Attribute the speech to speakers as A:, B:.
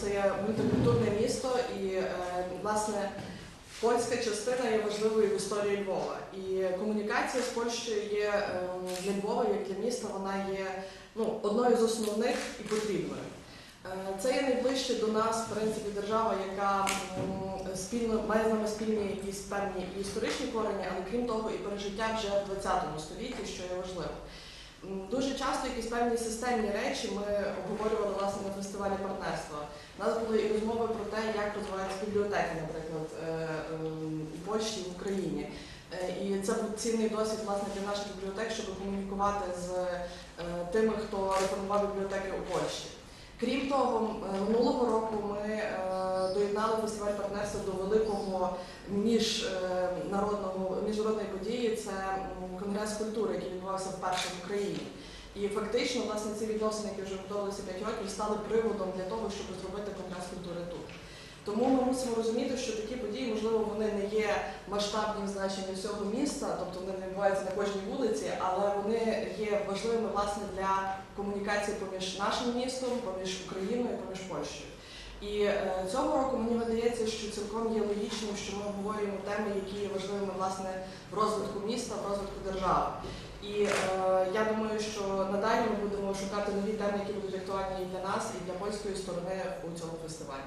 A: це є мультикультурне місто і е, власне польська частина є важливою в історії Львова. І комунікація з Польщею є е, для Львова, як для міста, вона є ну, одною з основних і потрібною. Е, Це є найближче до нас, в принципі, держава, яка спільно має з нами спільні якісь певні і історичні корені, але крім того, і пережиття вже в 20 столітті, що є важливо. Дуже часто якісь певні системні речі ми обговорювали фестивалі партнерства. У нас були і розмови про те, як розвиваються бібліотеки, наприклад, е, ем, у Польщі і в Україні. Е, І це був цінний досвід власне для наших бібліотек, щоб комунікувати з е, тими, хто реформував бібліотеки у Польщі. Крім того, е, минулого року ми е, доєднали фестиваль партнерства до великого міжнародного міжнародної події. Це конгрес культури, який відбувався вперше в Україні. І фактично, власне, ці відносини, які вже готувалися 5 років, стали приводом для того, щоб зробити конгрес культури тут. Тому ми мусимо розуміти, що такі події, можливо, вони не є масштабним значенням всього міста, тобто вони не відбуваються на кожній вулиці, але вони є важливими власне для комунікації поміж нашим містом, поміж Україною, поміж Польщею. І е, цього року мені видається, що цілком є логічним, що ми обговорюємо теми, які є важливими власне в розвитку міста, в розвитку держави. І е, я думаю, що надалі ми будемо шукати нові теми, які будуть актуальні і для нас, і для польської сторони у цьому фестивалі.